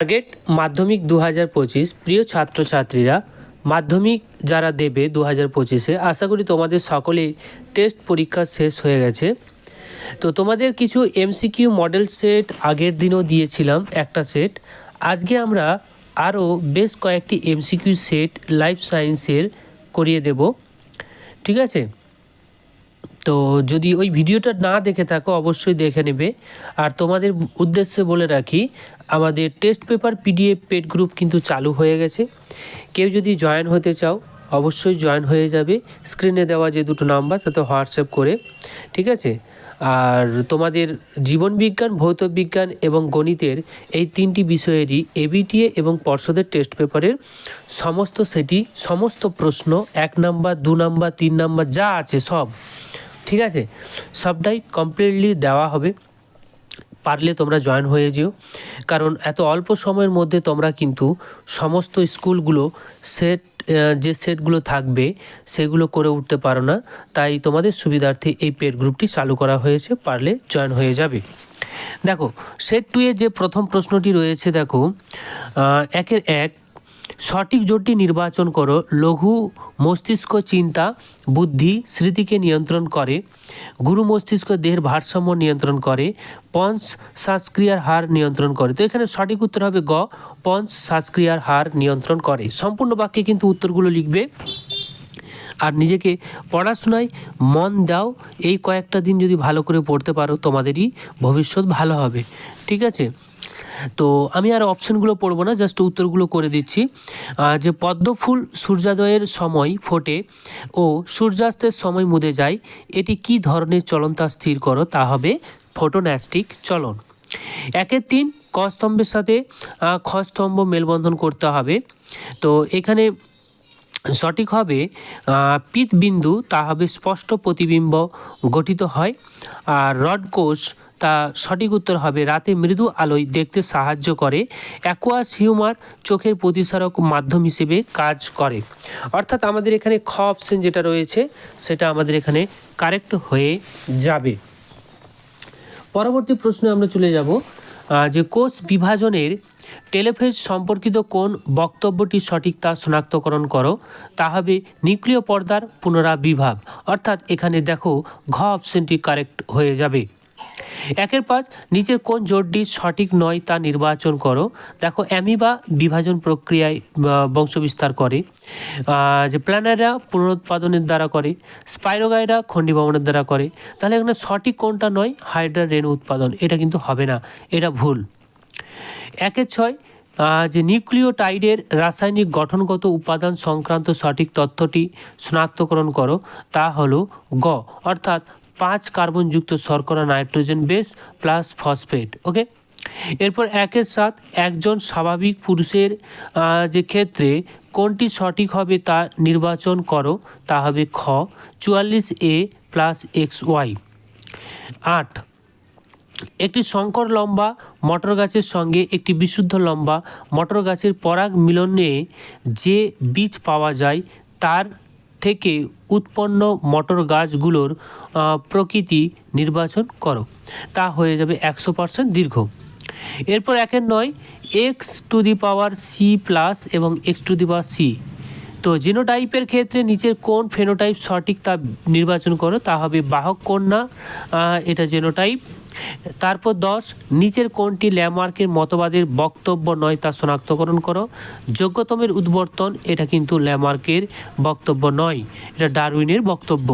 Target মাধ্যমিক দু হাজার পঁচিশ, প্রিয় ছাত্রছাত্রীরা, মাধ্যমিক যারা দেবে দু হাজার পঁচিশে, আশা করি তোমাদের সকলেই টেস্ট পরীক্ষা শেষ হয়ে গেছে। তো তোমাদের কিছু এমসিকিউ মডেল সেট আগের দিনও দিয়েছিলাম, একটা সেট আজকে আমরা আরও বেশ কয়েকটি এমসিকিউ সেট লাইফ সায়েন্সের করিয়ে দেব। ঠিক আছে? তো যদি ওই ভিডিওটা না দেখে থাকো, অবশ্যই দেখে নেবে। আর তোমাদের উদ্দেশ্যে বলে রাখি, আমাদের test paper PDF paid group কিন্তু চালু হয়ে গেছে। কেউ যদি জয়েন হতে চাও, অবশ্যই জয়েন হয়ে যাবে। স্ক্রিনে দেওয়া যে দুটো নাম্বার, তাতে হোয়াটসঅ্যাপ করে, ঠিক আছে? আর তোমাদের জীবনবিজ্ঞান ভৌত বিজ্ঞান এবং গণিতের এই তিনটি বিষয়েরই এবিটিএ এবং পর্ষদের টেস্ট পেপারের সমস্ত সেটি, সমস্ত প্রশ্ন, এক নাম্বার, দু নাম্বার, তিন নাম্বার, যা আছে সব ঠিক আছে? সবটাই কমপ্লিটলি দেওয়া হবে। পারলে তোমরা জয়েন হয়ে যেও। কারণ এত অল্প সময়ের মধ্যে তোমরা কিন্তু সমস্ত স্কুলগুলো সেট যে সেটগুলো থাকবে, সেগুলো করে উঠতে পারো না। তাই তোমাদের সুবিধার্থে এই পেড গ্রুপটি চালু করা হয়েছে। পারলে জয়েন হয়ে যাবে। দেখো সেট টু এ যে প্রথম প্রশ্নটি রয়েছে, দেখো একের এক সঠিক জোটটি নির্বাচন করো। লঘু মস্তিষ্ক চিন্তা, বুদ্ধি, স্মৃতিকে নিয়ন্ত্রণ করে। গুরু মস্তিষ্ক দেহের ভারসাম্য নিয়ন্ত্রণ করে। পঞ্চ শ্বাসক্রিয়ার হার নিয়ন্ত্রণ করে। তো এখানে সঠিক উত্তর হবে গ। পঞ্চ শ্বাসক্রিয়ার হার নিয়ন্ত্রণ করে। সম্পূর্ণ বাক্যে কিন্তু উত্তরগুলো লিখবে। আর নিজেকে পড়াশোনায় মন দাও। এই কয়েকটা দিন যদি ভালো করে পড়তে পারো, তোমাদেরই ভবিষ্যৎ ভালো হবে। ঠিক আছে? তো আমি আর অপশনগুলো পড়ব না জাস্ট উত্তরগুলো করে দিচ্ছি। যে পদ্ম ফুল সূর্যোদয়ের সময় ফোটে ও সূর্যাস্তের সময় মুদে যায় এটি কি ধরনের চলন তা স্থির করো? তা হবে ফোটোন্যাস্টিক চলন। একের তিন ক স্তম্ভের সাথে আহ, খ স্তম্ভ মেলবন্ধন করতে হবে। তো এখানে সঠিক হবে আহ, পিত বিন্দু তা হবে স্পষ্ট প্রতিবিম্ব গঠিত হয়। আর রড কোষ তা সঠিক উত্তর হবে, রাতে মৃদু আলোয় দেখতে সাহায্য করে। অ্যাকোয়াস হিউমার চোখের প্রতিসারক মাধ্যম হিসেবে কাজ করে। অর্থাৎ আমাদের এখানে খ অপশন যেটা রয়েছে, সেটা আমাদের এখানে কারেক্ট হয়ে যাবে। পরবর্তী প্রশ্নে আমরা চলে যাব যে কোষ বিভাজনের টেলিফেজ সম্পর্কিত কোন বক্তব্যটি সঠিক তা শনাক্তকরণ করো, তা হবে নিউক্লিয় পর্দার পুনরাবিভাব অর্থাৎ এখানে দেখো, ঘ অপশনটি কারেক্ট হয়ে যাবে। একের পাঁচ নিচের কোন জোটটি সঠিক নয় তা নির্বাচন করো। দেখো, অ্যামিবা বিভাজন প্রক্রিয়ায় বংশবিস্তার করে। যে প্ল্যানারা পুনরুৎপাদনের দ্বারা করে স্পাইরোগাইরা খণ্ডি ভবনের দ্বারা করে। তাহলে এখানে সঠিক কোনটা নয়? হাইড্রা রেণু উৎপাদন। এটা কিন্তু হবে না, এটা ভুল। একের ছয় যে নিউক্লিওটাইডের রাসায়নিক গঠনগত উপাদান সংক্রান্ত সঠিক তথ্যটি শনাক্তকরণ করো, তা হলো গ। অর্থাৎ পাঁচ কার্বনযুক্ত শর্করা nitrogen base plus phosphate, okay? এরপর একের সাত একজন স্বাভাবিক পুরুষের যে ক্ষেত্রে কোনটি সঠিক হবে তা নির্বাচন করো, তা হবে খ, চুয়াল্লিশ এ প্লাস এক্স ওয়াই। আট, একটি সংকর লম্বা মটর গাছের সঙ্গে একটি বিশুদ্ধ লম্বা মটর গাছের পরাগ মিলনে যে বীজ পাওয়া যায় তার থেকে উৎপন্ন মটর গাছগুলোর প্রকৃতি নির্বাচন করো। তা হয়ে যাবে একশো পার্সেন্ট দীর্ঘ। এরপর একের নয় x to the power c plus এবং x to the power c তো জিনোটাইপের ক্ষেত্রে নিচের কোন ফেনোটাইপ সঠিক তা নির্বাচন করো, তা হবে বাহক কন্যা এটা জেনোটাইপ তারপর দশ, নিচের কোনটি ল্যামার্কের মতবাদের বক্তব্য নয় তা শনাক্তকরণ করো। যোগ্যতমের উদ্বর্তন, এটা কিন্তু ল্যামার্কের বক্তব্য নয়, এটা ডারউইনের বক্তব্য।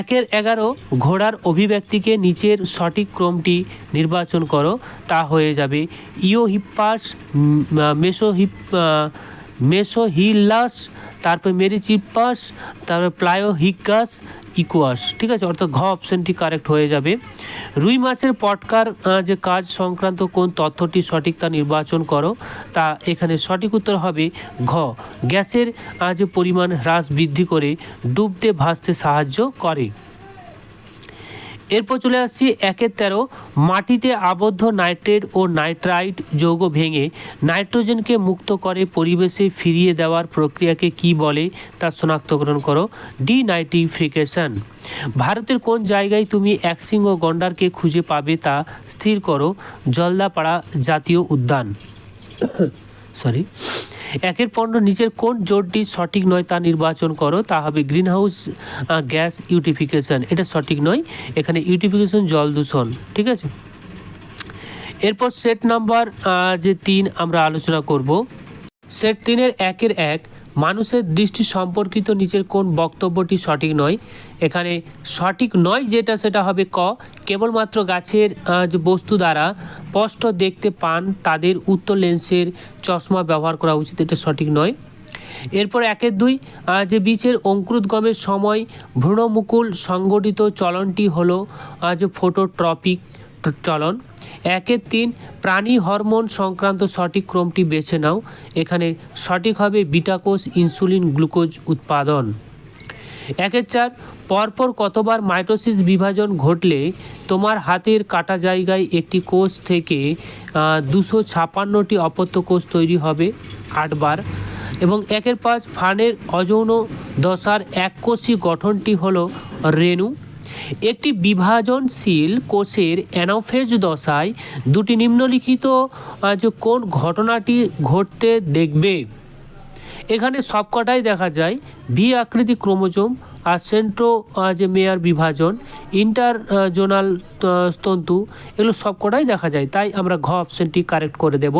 একের এগারো, ঘোড়ার অভিব্যক্তিকে নিচের সঠিক ক্রমটি নির্বাচন করো, তা হয়ে যাবে ইওহিপ্পাস মেসোহিপ মেসোহিলাস তারপর মেরিচিপাস তারপর প্লায়োহিকাস ইকুয়াস। ঠিক আছে? অর্থাৎ ঘ অপশনটি কারেক্ট হয়ে যাবে। রুই মাছের পটকার যে কাজ সংক্রান্ত কোন তথ্যটি সঠিক তা নির্বাচন করো। তা এখানে সঠিক উত্তর হবে ঘ। গ্যাসের যে পরিমাণ হ্রাস বৃদ্ধি করে, ডুবতে ভাসতে সাহায্য করে। এরপর চলে আসছি একের তেরো। মাটিতে আবদ্ধ নাইট্রেট ও নাইট্রাইট যৌগ ভেঙে নাইট্রোজেনকে মুক্ত করে পরিবেশে ফিরিয়ে দেওয়ার প্রক্রিয়াকে কি বলে তা শনাক্তকরণ করো। ডিনাইট্রিফিকেশন। ভারতের কোন জায়গায় তুমি ও গন্ডারকে খুঁজে পাবে তা স্থির করো। জলদাপাড়া জাতীয় উদ্যান। সরি একের পণ্য নিচের কোন জোটটি সঠিক নয় তা নির্বাচন করো? তা হবে গ্রিন হাউস গ্যাস, ইউটিফিকেশন। এটা সঠিক নয়। এখানে ইউটিফিকেশন জল দূষণ, ঠিক আছে? এরপর সেট নাম্বার যে তিন আমরা আলোচনা করব। সেট তিনের একের এক, মানুষের দৃষ্টি সম্পর্কিত নিচের কোন বক্তব্যটি সঠিক নয়? এখানে সঠিক নয় যেটা, সেটা হবে ক। কেবলমাত্র গাছের যে বস্তু দ্বারা স্পষ্ট দেখতে পান, তাদের উত্তর লেন্সের চশমা ব্যবহার করা উচিত, এটা সঠিক নয়। এরপর একের দুই যে বীজের অঙ্কুরোদ্গমের সময় ভ্রূণমুকুল সংগঠিত চলনটি হলো যে ফোটোট্রপিক চলন। একের তিন, প্রাণী হরমোন সংক্রান্ত সঠিক ক্রমটি বেছে নাও। এখানে সঠিক হবে বিটাকোষ ইনসুলিন গ্লুকোজ উৎপাদন। একের চার, পরপর কতবার মাইটোসিস বিভাজন ঘটলে তোমার হাতের কাটা জায়গায় একটি কোষ থেকে দুশো ছাপান্নটি অপত্য কোষ তৈরি হবে আটবার। এবং একের পাঁচ, ফানের অযৌন দশার এককোষী গঠনটি হল রেণু। একটি বিভাজনশীল কোষের অ্যানোফেজ দশায় দুটি নিম্নলিখিত কোন ঘটনাটি ঘটতে দেখবে? এখানে সবকটাই দেখা যায়। ভি আকৃতি ক্রোমোজোম আর সেন্ট্রো যে মেয়ার বিভাজন, ইন্টার জোনাল তন্তু এগুলো সবকটাই দেখা যায়। তাই আমরা ঘ অপশনটি কারেক্ট করে দেব।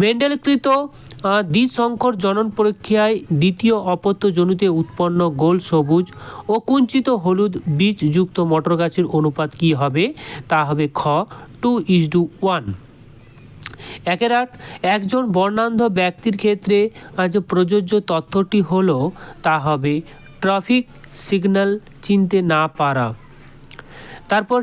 মেন্ডেলকৃত দ্বিসংকর জনন পরীক্ষায় দ্বিতীয় অপত্য জনুতে উৎপন্ন গোল সবুজ ও কুঞ্চিত হলুদ বীজযুক্ত মটর গাছের অনুপাত কী হবে? তা হবে খ টু ইজ টু ওয়ান একের আট একজন বর্ণান্ধ ব্যক্তির ক্ষেত্রে আজ প্রযোজ্য তথ্যটি হলো, তা হবে ট্রাফিক সিগন্যাল চিনতে না পারা। তারপর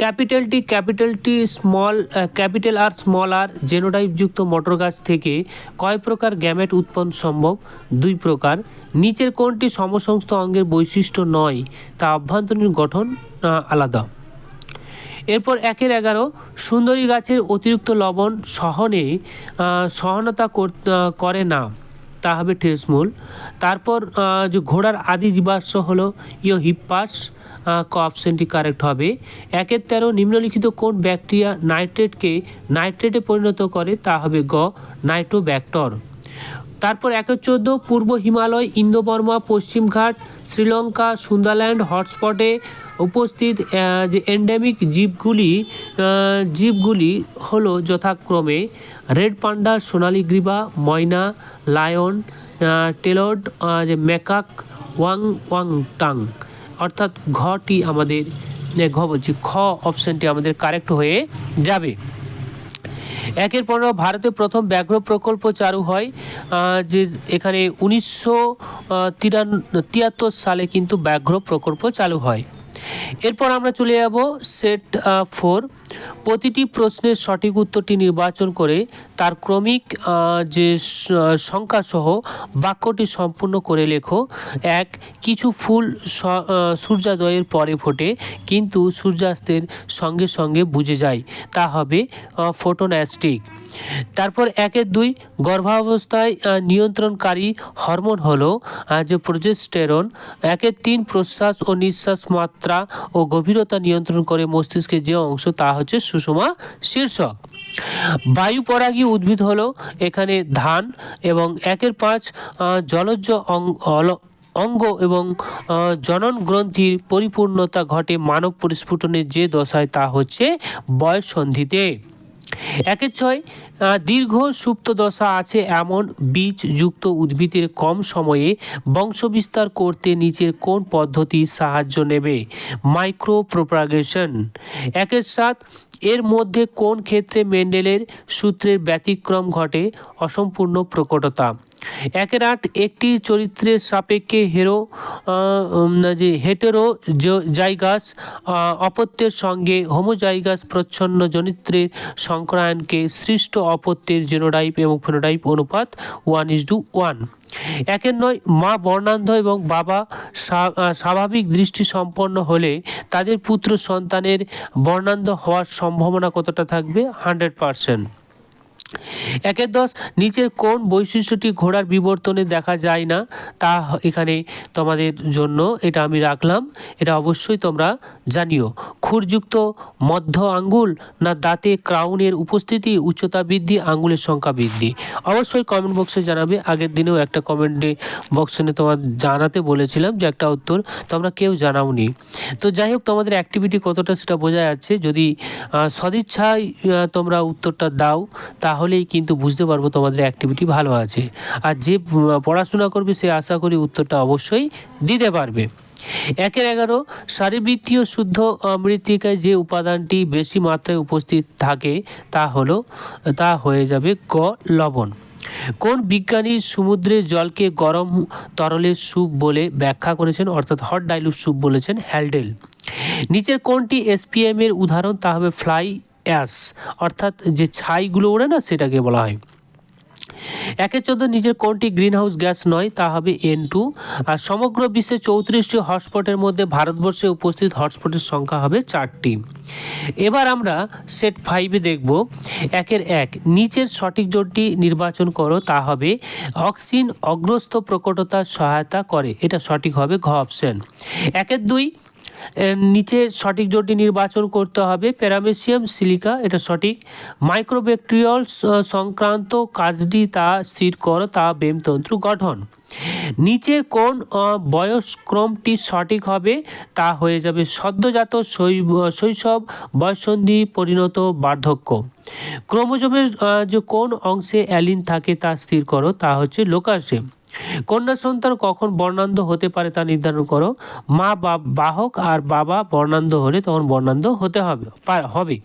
ক্যাপিটালটি ক্যাপিটালটি small capital R small R জেনোটাইপযুক্ত মটর গাছ থেকে কয় প্রকার গ্যামেট উৎপন্ন সম্ভব? দুই প্রকার। নিচের কোনটি সমসংস্থ অঙ্গের বৈশিষ্ট্য নয়, তা অভ্যন্তরীণ গঠন আলাদা? এরপর একের এগারো, সুন্দরী গাছের অতিরিক্ত লবণ সহনে সহনতা কর- না। তা হবে ঠেসমূল তারপর যে ঘোড়ার আদি জীবাশ্ম হলো ইও হিপ্পাস ক অপশনটি কারেক্ট হবে। একের তেরো, নিম্নলিখিত কোন ব্যাকটেরিয়া নাইট্রেটকে, নাইট্রেটে পরিণত করে? তা হবে গ, নাইট্রোব্যাক্টর। তারপর একের চোদ্দ, পূর্ব হিমালয়, ইন্দোবর্মা পশ্চিমঘাট শ্রীলঙ্কা, সুন্দারল্যান্ড, হটস্পটে উপস্থিত যে এন্ডেমিক জীবগুলি জীবগুলি হলো যথাক্রমে রেড পান্ডা, সোনালি গ্রীবা, ময়না, লায়ন টেলড যে মেকাক ওয়াং ওয়াং টাং অর্থাৎ ঘটি আমাদের ঘ বলছি, খ অপশনটি আমাদের কারেক্ট হয়ে যাবে। একের পর ভারতে প্রথম ব্যাঘ্র প্রকল্প চালু হয় যে এখানে উনিশশো তিয়াত্তর সালে কিন্তু ব্যাঘ্র প্রকল্প চালু হয়। এরপর আমরা চলে যাব সেট ফোর। প্রতিটি প্রশ্নের সঠিক উত্তরটি নির্বাচন করে তার ক্রমিক যে সংখ্যাসহ বাক্যটি সম্পূর্ণ করে লেখো। এক, কিছু ফুল সূর্যোদয়ের পরে ফোটে, কিন্তু সূর্যাস্তের সঙ্গে সঙ্গে বুঝে যায়। তা হবে ফোটোন্যাস্টিক তারপর একের দুই, গর্ভাবস্থায় নিয়ন্ত্রণকারী হরমোন হলো যে প্রোজেস্টেরন। একের তিন, প্রশ্বাস ও নিঃশ্বাস মাত্রা ও গভীরতা নিয়ন্ত্রণ করে মস্তিষ্কের যে অংশ, তা হচ্ছে সুষমা শীর্ষক। বায়ু পরাগী উদ্ভিদ হলো এখানে ধান এবং একের পাঁচ জলজ অঙ্গ এবং জনন গ্রন্থির পরিপূর্ণতা ঘটে মানব পরিস্ফুটনের যে দশায় তা হচ্ছে বয়স সন্ধিতে একের ছয় দীর্ঘ সুপ্ত দশা আছে এমন বীজযুক্ত উদ্ভিদের কম সময়ে বংশবিস্তার করতে নিচের কোন পদ্ধতি সাহায্য নেবে? মাইক্রো প্রোপাগেশন একের সাত এর মধ্যে কোন ক্ষেত্রে মেন্ডেলের সূত্রের ব্যতিক্রম ঘটে? অসম্পূর্ণ প্রকটতা। একের আট, একটি চরিত্রের সাপেক্ষে হেরো যে হেটেরো জাইগাস অপত্যের সঙ্গে হোমোজাইগাস প্রচ্ছন্ন জনিত্রের সংক্রায়নকে সৃষ্ট অপত্যের জেনোটাইপ এবং ফেনোটাইপ অনুপাত ওয়ান ইস টু ওয়ান। একের নয়, মা বর্ণান্ধ এবং বাবা স্বা- স্বাভাবিক দৃষ্টি সম্পন্ন হলে তাদের পুত্র সন্তানের বর্ণান্ধ হওয়ার সম্ভাবনা কতটা থাকবে? হান্ড্রেড পারসেন্ট একের দশ, নিচের কোন বৈশিষ্ট্যটি ঘোড়ার বিবর্তনে দেখা যায় না, তা এখানে তোমাদের জন্য এটা আমি রাখলাম। এটা অবশ্যই তোমরা জানিও। খুরযুক্ত মধ্য আঙ্গুল না দাঁতে ক্রাউনের উপস্থিতি, উচ্চতা বৃদ্ধি, আঙ্গুলের সংখ্যা বৃদ্ধি? অবশ্যই কমেন্ট বক্সে জানাবে। আগের দিনেও একটা কমেন্টে বক্সে তোমার জানাতে বলেছিলাম যে একটা উত্তর তোমরা কেউ জানাওনি। তো যাই হোক, তোমাদের অ্যাক্টিভিটি কতটা সেটা বোঝা যাচ্ছে। যদি সদিচ্ছায় তোমরা উত্তরটা দাও, তাহলেই কিন্তু বুঝতে পারব তোমাদের অ্যাক্টিভিটি ভালো আছে। আর যে পড়াশোনা করবে সে আশা করি উত্তরটা অবশ্যই দিতে পারবে। একের এগারো, শারীরবৃত্তীয় শুদ্ধ মৃত্তিকায় যে উপাদানটি বেশি মাত্রায় উপস্থিত থাকে, তা হলো, তা হয়ে যাবে গ লবণ। কোন বিজ্ঞানী সমুদ্রের জলকে গরম তরলের স্যুপ বলে ব্যাখ্যা করেছেন? অর্থাৎ হট ডাইলুট স্যুপ বলেছেন হ্যালডেল নিচের কোনটি এসপিএম এর উদাহরণ? তা হবে ফ্লাই অ্যাশ অর্থাৎ যে ছাইগুলো ওড়ে না সেটাকে বলা হয়। একের চোদ্দ নিজের কোনটি গ্রিনহাউস গ্যাস নয় তা হবে এন টু আর সমগ্র বিশ্বে চৌত্রিশটি হটস্পটের মধ্যে ভারতবর্ষে উপস্থিত হটস্পটের সংখ্যা হবে চারটি। এবার আমরা সেট ফাইভে দেখব। একের এক, নিচের সঠিক জোটটি নির্বাচন করো, তা হবে অক্সিন অগ্রস্ত প্রকটতার সহায়তা করে। এটা সঠিক হবে ঘ অপশন একের দুই নিচে সঠিক জোটটি নির্বাচন করতে হবে। প্যারামেসিয়াম সিলিকা, এটা সঠিক। মাইক্রোব্যাকটেরিয়াল সংক্রান্ত কাজটি তা স্থির করো, তা বেমতন্ত্র গঠন। নিচের কোন বয়সক্রমটি সঠিক হবে, তা হয়ে যাবে সদ্যজাত শৈশব, বয়সন্ধি, পরিণত, বার্ধক্য। ক্রোমোজোমের যে কোন অংশে অ্যালিন থাকে তা স্থির করো, তা হচ্ছে লোকাসে। কন্যা সন্তান কখন বর্ণান্ধ হতে পারে তা নির্ধারণ করো। মা বাহক আর বাবা বর্ণান্ধ হলে তখন বর্ণান্ধ হতে হবে হবে।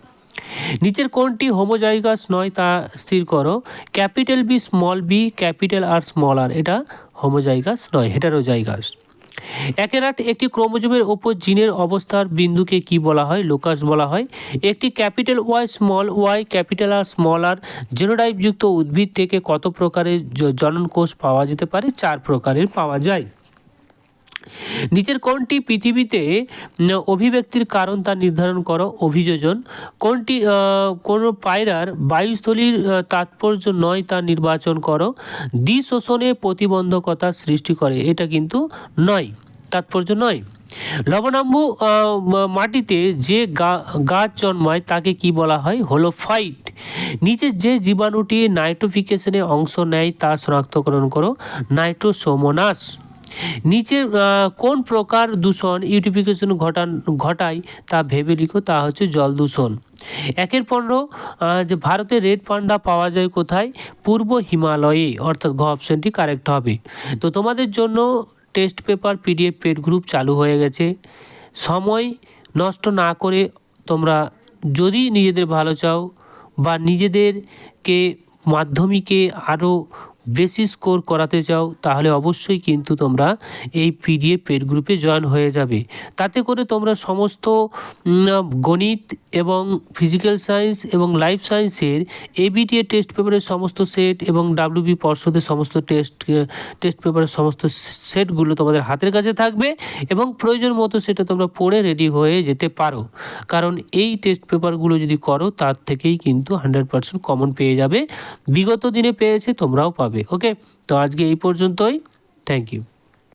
নিচের কোনটি হোমোজাইগাস নয় তা স্থির করো। Capital B small B, capital R small R এটা হোমোজাইগাস নয়, হেটারোজাইগাস। একের আট একটি ক্রোমোজোমের ওপর জিনের অবস্থার বিন্দুকে কি বলা হয়? লোকাস বলা হয়। একটি capital Y small, Y capital R small R জেনোটাইপযুক্ত উদ্ভিদ থেকে কত প্রকারের জনন কোষ পাওয়া যেতে পারে? চার প্রকারের পাওয়া যায়। নিচের কোনটি পৃথিবীতে অভিব্যক্তির কারণ তা নির্ধারণ করো? অভিযোজন। কোনটি কোন পায়রার বায়ুস্থলীর তাৎপর্য নয় তা নির্বাচন করো। দ্বি শোষণে প্রতিবন্ধকতা সৃষ্টি করে। এটা কিন্তু নয়। তাৎপর্য নয়। লবণাম্বু মাটিতে যে গাছ জন্মায় তাকে কি বলা হয়? হলো ফাইট নিচে যে জীবাণুটি নাইট্রোফিকেশনে অংশ নেয় তা শনাক্তকরণ করো। নাইট্রোসোমোনাস। নিচে কোন প্রকার দূষণ ইউটিফিকেশন ঘটান, ঘটায় তা ভেবে লিখো, তা হচ্ছে জল দূষণ। একের পনেরো যে ভারতে রেড পান্ডা পাওয়া যায় কোথায়? পূর্ব হিমালয়ে, অর্থাৎ ঘ অপশনটি কারেক্ট হবে। তো তোমাদের জন্য test paper PDF paid group চালু হয়ে গেছে। সময় নষ্ট না করে তোমরা যদি নিজেদের ভালো চাও বা নিজেদেরকে, মাধ্যমিকে আরও বেশি স্কোর করাতে চাও, তাহলে অবশ্যই কিন্তু তোমরা এই পিডিএফ পেড গ্রুপে জয়েন হয়ে যাবে। তাতে করে তোমরা সমস্ত গণিত এবং ফিজিক্যাল সায়েন্স এবং লাইফ সায়েন্সের এবিটিএ টেস্ট পেপারের সমস্ত সেট এবং ডাব্লিউবি পর্ষদের সমস্ত টেস্ট টেস্ট পেপারের সমস্ত সেটগুলো তোমাদের হাতের কাছে থাকবে এবং প্রয়োজন মতো সেটা তোমরা পড়ে রেডি হয়ে যেতে পারো। কারণ এই টেস্ট পেপারগুলো যদি করো, তার থেকেই কিন্তু হান্ড্রেড পার্সেন্ট কমন পেয়ে যাবে। বিগত দিনে পেয়েছে, তোমরাও পাবে। ওকে তো আজকে এই পর্যন্তই। Thank you